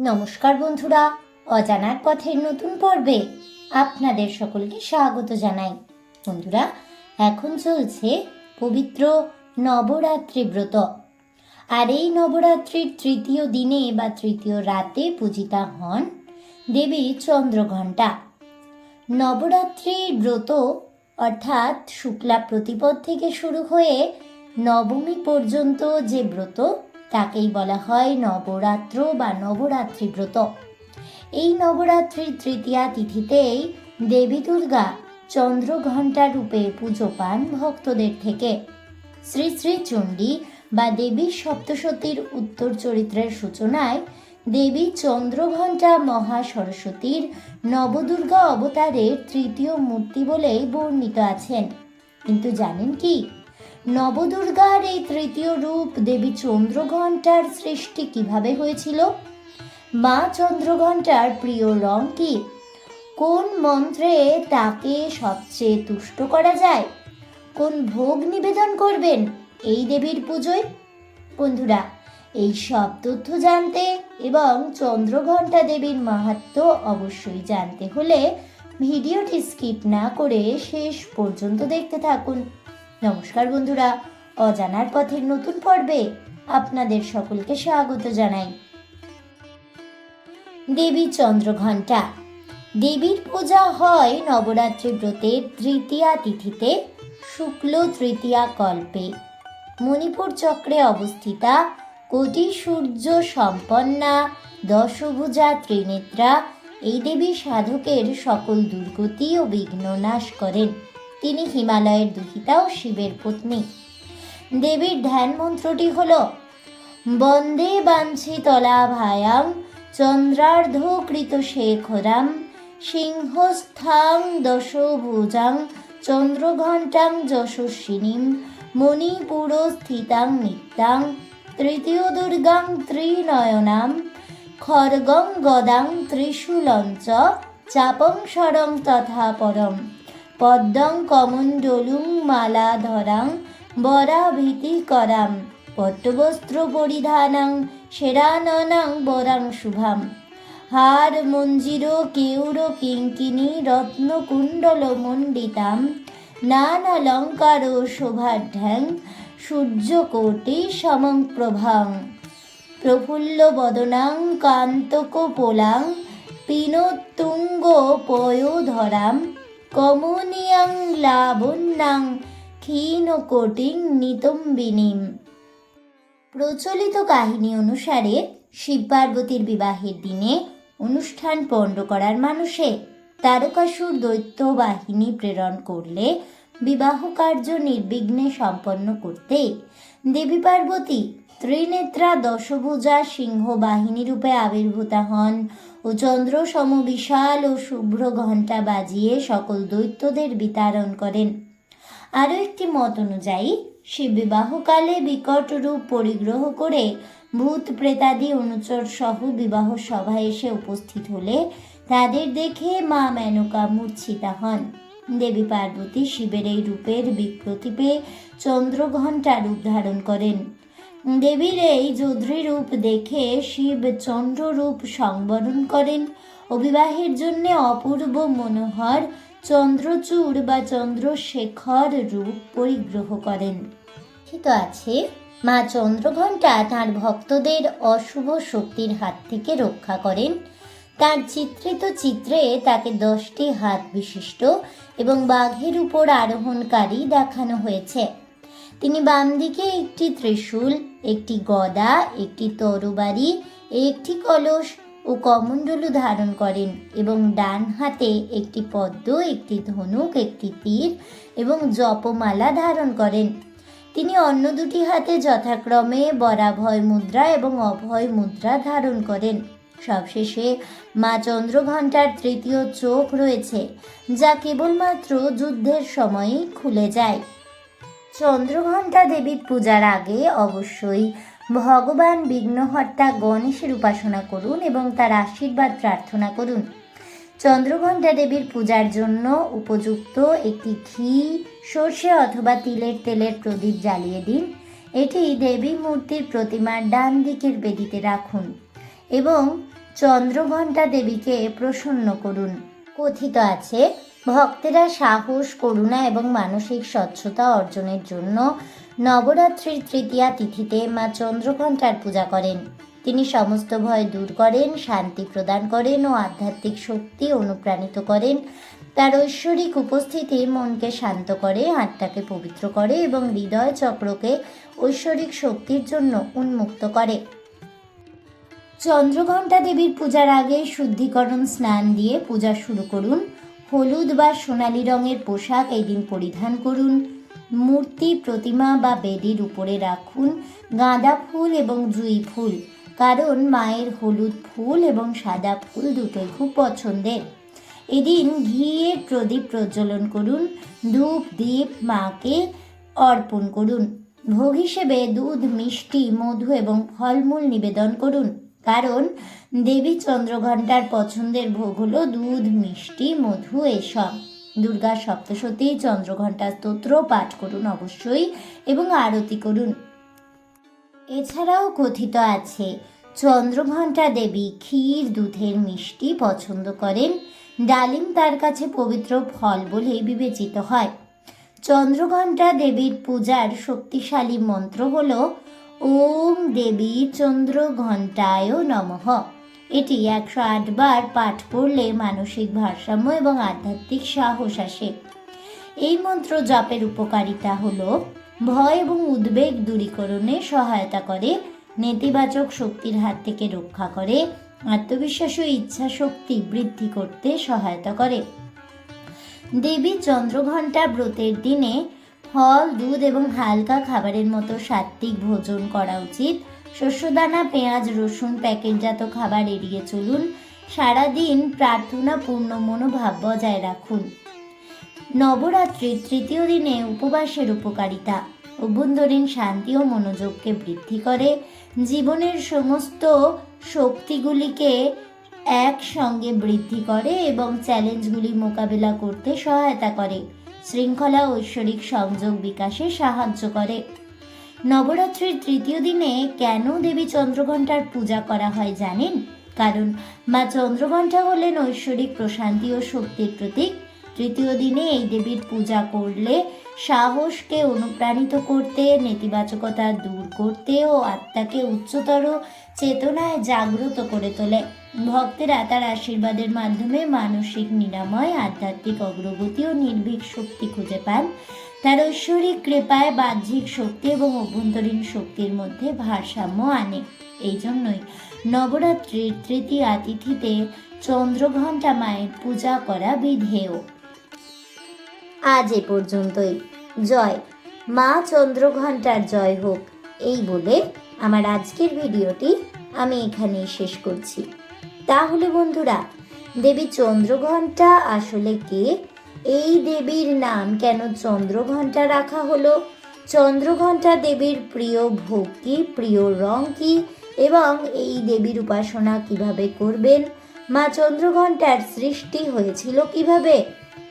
নমস্কার বন্ধুরা, অজানার পথের নতুন পর্বে আপনাদের সকলকে স্বাগত জানাই। বন্ধুরা, এখন চলছে পবিত্র নবরাত্রি ব্রত। আর এই নবরাত্রির তৃতীয় দিনে বা তৃতীয় রাতে পূজিতা হন দেবী চন্দ্রঘণ্টা। নবরাত্রির ব্রত অর্থাৎ শুক্লা প্রতিপদ থেকে শুরু হয়ে নবমী পর্যন্ত যে ব্রত তাকেই বলা হয় নবরাত্র বা নবরাত্রি ব্রত। এই নবরাত্রির তৃতীয়া তিথিতেই দেবী দুর্গা চন্দ্রঘণ্টা রূপে পুজো পান ভক্তদের থেকে। শ্রী শ্রী চণ্ডী বা দেবী সপ্তশতীর উত্তর চরিত্রের সূচনায় দেবী চন্দ্রঘণ্টা মহা সরস্বতীর নবদুর্গা অবতারের তৃতীয় মূর্তি বলেই বর্ণিত আছেন। কিন্তু জানেন কি? নবদুর্গার এই তৃতীয় রূপ দেবী চন্দ্রঘণ্টার সৃষ্টি কীভাবে হয়েছিল? মা চন্দ্রঘণ্টার প্রিয় রং কি? কোন মন্ত্রে তাকে সবচেয়ে তুষ্ট করা যায়? কোন ভোগ নিবেদন করবেন এই দেবীর পুজোয়? বন্ধুরা, এই সব তথ্য জানতে এবং চন্দ্রঘণ্টা দেবীর মাহাত্ম অবশ্যই জানতে হলে ভিডিওটি স্কিপ না করে শেষ পর্যন্ত দেখতে থাকুন। নমস্কার বন্ধুরা, অজানার পথের নতুন পর্বে আপনাদের সকলকে স্বাগত জানাই। দেবী চন্দ্রঘণ্টা, দেবীর পূজা হয় নবরাত্রি ব্রতের তৃতীয়া তিথিতে শুক্ল তৃতীয়া কল্পে। মণিপুর চক্রে অবস্থিতা কোটি সূর্য সম্পন্না দশভুজা ত্রিনেত্রা, এই দেবী সাধকের সকল দুর্গতি ও বিঘ্ন নাশ করেন। তিনি হিমালয়ের দুহিতা ও শিবের পত্নী। দেবীর ধ্যান মন্ত্রটি হল, বন্দে বাঞ্ছিতলা ভায়াং চন্দ্রার্ধ কৃত শেখরাম সিংহস্থাং দশভুজাং চন্দ্রঘণ্টাং যশস্বিনীম মণিপুর স্থিতাং নিত্যাং তৃতীয় দুর্গাং ত্রিনয়নাম খড়গং গদাং ত্রিশূলঞ্চ চাপং সরং তথা পরম। পদ্মং কমণ্ডলুং মালা মালাধরাং বরাভীতি করাম। পট্টবস্ত্র পরিধানাং সেরাননাং বরাং শুভাম। হার মঞ্জির কেউর কিঙ্কিনি রত্নকুণ্ডল মণ্ডিতাম নানালঙ্কার শোভাঢ্যাং সূর্যকোটি সমং প্রভাং। প্রফুল্ল বদনাং কান্তক পোলাং পিনোত্তুঙ্গ পয়োধরাম কমনীয়াং লাবণ্যাং ক্ষীণকোটিং নিতম্বিনীম। প্রচলিত কাহিনী অনুসারে শিব পার্বতীর বিবাহের দিনে অনুষ্ঠান পণ্ড করার মানুষে তারকাসুর দৈত্য বাহিনী প্রেরণ করলে বিবাহ কার্য নির্বিঘ্নে সম্পন্ন করতে দেবী পার্বতী ত্রিনেত্রা দশভুজা সিংহ বাহিনী রূপে আবির্ভূতা হন ও চন্দ্র সম বিশাল ও শুভ্র ঘণ্টা বাজিয়ে সকল দৈত্যদের বিতাড়ন করেন। আরও একটি মত অনুযায়ী শিব বিবাহকালে বিকট রূপ পরিগ্রহ করে ভূত প্রেতাদি অনুচর সহ বিবাহ সভায় এসে উপস্থিত হলে তাদের দেখে মা মেনকা মূর্ছিতা হন। দেবী পার্বতী শিবের এই রূপের বিপ্রতিপে চন্দ্রঘণ্টা রূপ ধারণ করেন। দেবীর এই যোদ্রী রূপ দেখে শিব চন্দ্র রূপ সংবরণ করেন। অবিবাহের বিবাহের জন্য অপূর্ব মনোহর চন্দ্রচূড় বা চন্দ্রশেখর রূপ পরিগ্রহ করেন। লিখিত আছে, মা চন্দ্রঘণ্টা তাঁর ভক্তদের অশুভ শক্তির হাত থেকে রক্ষা করেন। তার চিত্রিত চিত্রে তাকে দশটি হাত বিশিষ্ট এবং বাঘের উপর আরোহণকারী দেখানো হয়েছে। তিনি বাম দিকে একটি ত্রিশূল, একটি গদা, একটি তরবারি, একটি কলস ও কমণ্ডলু ধারণ করেন এবং ডান হাতে একটি পদ্ম, একটি ধনুক, একটি তীর এবং জপমালা ধারণ করেন। তিনি অন্য দুটি হাতে যথাক্রমে বরাভয় মুদ্রা এবং অভয় মুদ্রা ধারণ করেন। সবশেষে মা চন্দ্রঘণ্টার তৃতীয় চোখ রয়েছে, যা কেবলমাত্র যুদ্ধের সময়ই খুলে যায়। চন্দ্রঘণ্টা দেবীর পূজার আগে অবশ্যই ভগবান বিঘ্নহর্তা গণেশের উপাসনা করুন এবং তার আশীর্বাদ প্রার্থনা করুন। চন্দ্রঘণ্টা দেবীর পূজার জন্য উপযুক্ত একটি ঘি, সর্ষে অথবা তিলের তেলের প্রদীপ জ্বালিয়ে দিন। এটি দেবী মূর্তির প্রতিমার ডান দিকের বেদিতে রাখুন এবং চন্দ্রঘণ্টা দেবীকে প্রসন্ন করুন। কথিত আছে ভক্তেরা সাহস, করুণা এবং মানসিক স্বচ্ছতা অর্জনের জন্য নবরাত্রির তৃতীয়া তিথিতে মা চন্দ্রঘণ্টার পূজা করেন। তিনি সমস্ত ভয় দূর করেন, শান্তি প্রদান করেন ও আধ্যাত্মিক শক্তি অনুপ্রাণিত করেন। তার ঐশ্বরিক উপস্থিতি মনকে শান্ত করে, আত্মাকে পবিত্র করে এবং হৃদয় চক্রকে ঐশ্বরিক শক্তির জন্য উন্মুক্ত করে। চন্দ্রঘণ্টা দেবীর পূজার আগে শুদ্ধিকরণ স্নান দিয়ে পূজা শুরু করুন। হলুদ বা সোনালী রঙের পোশাক এই দিন পরিধান করুন। মূর্তি, প্রতিমা বা বেদির উপরে রাখুন। গাঁদা ফুল এবং জুঁই ফুল, কারণ মায়ের হলুদ ফুল এবং সাদা ফুল দুটোই খুব পছন্দের। এদিন ঘিয়ের প্রদীপ প্রজ্বলন করুন, ধূপ, দীপ, মাকে অর্পণ করুন। ভোগ হিসেবে দুধ, মিষ্টি, মধু এবং ফলমূল নিবেদন করুন। কারণ দেবী চন্দ্রঘণ্টার পছন্দের ভোগ হলো দুধ, মিষ্টি, মধু, এসব। দুর্গা সপ্তশতী চন্দ্রঘণ্টা স্তোত্র পাঠ করুন অবশ্যই এবং আরতি করুন। এছাড়াও কথিত আছে, চন্দ্রঘণ্টা দেবী ক্ষীর, দুধের মিষ্টি পছন্দ করেন। ডালিম তার কাছে পবিত্র ফল বলে বিবেচিত হয়। চন্দ্রঘণ্টা দেবীর পূজার শক্তিশালী মন্ত্র হল ওম দেবী চন্দ্র ঘণ্টায় নমঃ। এটি একশো বার পাঠ করলে মানসিক ভারসাম্য এবং আধ্যাত্মিক সাহস আসে। এই মন্ত্র জপের উপকারিতা হল, ভয় এবং উদ্বেগ দূরীকরণে সহায়তা করে, নেতিবাচক শক্তির হাত থেকে রক্ষা করে, আত্মবিশ্বাস ও ইচ্ছা শক্তি বৃদ্ধি করতে সহায়তা করে। দেবী চন্দ্রঘণ্টা ব্রতের দিনে ফল, দুধ এবং হালকা খাবারের মতো সাত্ত্বিক ভোজন করা উচিত। শস্যদানা, পেঁয়াজ, রসুন প্যাকেটজাত খাবার এড়িয়ে চলুন। সারাদিন প্রার্থনা পূর্ণ মনোভাব বজায় রাখুন। নবরাত্রির তৃতীয় দিনে উপবাসের উপকারিতা। অভ্যন্তরীণ শান্তি ও মনোযোগকে বৃদ্ধি করে। জীবনের সমস্ত শক্তিগুলিকে একসঙ্গে বৃদ্ধি করে এবং চ্যালেঞ্জগুলি মোকাবিলা করতে সহায়তা করে। শৃঙ্খলা ঐশ্বরিক সংযোগ বিকাশে সাহায্য করে। নবরাত্রির তৃতীয় দিনে কেন দেবী চন্দ্রঘণ্টার পূজা করা হয় জানেন? কারণ মা চন্দ্রঘণ্টা হলেন ঐশ্বরিক প্রশান্তি ও শক্তির প্রতীক। তৃতীয় দিনে এই দেবীর পূজা করলে সাহসকে অনুপ্রাণিত করতে, নেতিবাচকতা দূর করতে ও আত্মাকে উচ্চতর চেতনায় জাগ্রত করে তোলে। ভক্তেরা তার আশীর্বাদের মাধ্যমে মানসিক নিরাময়, আধ্যাত্মিক অগ্রগতি ও নির্ভীক শক্তি খুঁজে পান। তার ঐশ্বরিক কৃপায় বাহ্যিক শক্তি এবং অভ্যন্তরীণ শক্তির মধ্যে ভারসাম্য আনে। এই জন্যই নবরাত্রির তৃতীয় তিথিতে চন্দ্রঘণ্টা মায়ের পূজা করা বিধেয়। আজ এ পর্যন্তই। জয়। মা চন্দ্রঘণ্টার জয় হোক। এই বলে আমার আজকের ভিডিওটি আমি এখানেই শেষ করছি। তাহলে বন্ধুরা, দেবী চন্দ্রঘণ্টা আসলে কে? এই দেবীর নাম কেন চন্দ্রঘণ্টা রাখা হলো? চন্দ্রঘণ্টা দেবীর প্রিয় ভোগ কি, প্রিয় রং কি, এবং এই দেবীর উপাসনা কীভাবে করবেন? মা চন্দ্রঘণ্টার সৃষ্টি হয়েছিল কীভাবে?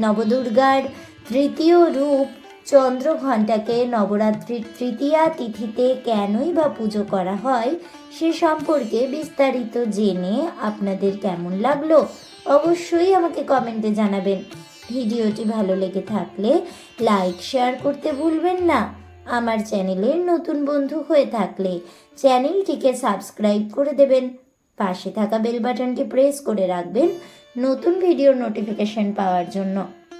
নবদুর্গার তৃতীয় রূপ চন্দ্রঘণ্টাকে নবরাত্রির তৃতীয়া তিথিতে কেনই বা পুজো করা হয় সে সম্পর্কে বিস্তারিত জেনে আপনাদের কেমন লাগল অবশ্যই আমাকে কমেন্টে জানাবেন। ভিডিওটি ভালো লেগে থাকলে লাইক, শেয়ার করতে ভুলবেন না। আমার চ্যানেলের নতুন বন্ধু হয়ে থাকলে চ্যানেলটিকে সাবস্ক্রাইব করে দেবেন। পাশে থাকা বেল বাটনটি প্রেস করে রাখবেন নতুন ভিডিওর নোটিফিকেশন পাওয়ার জন্য।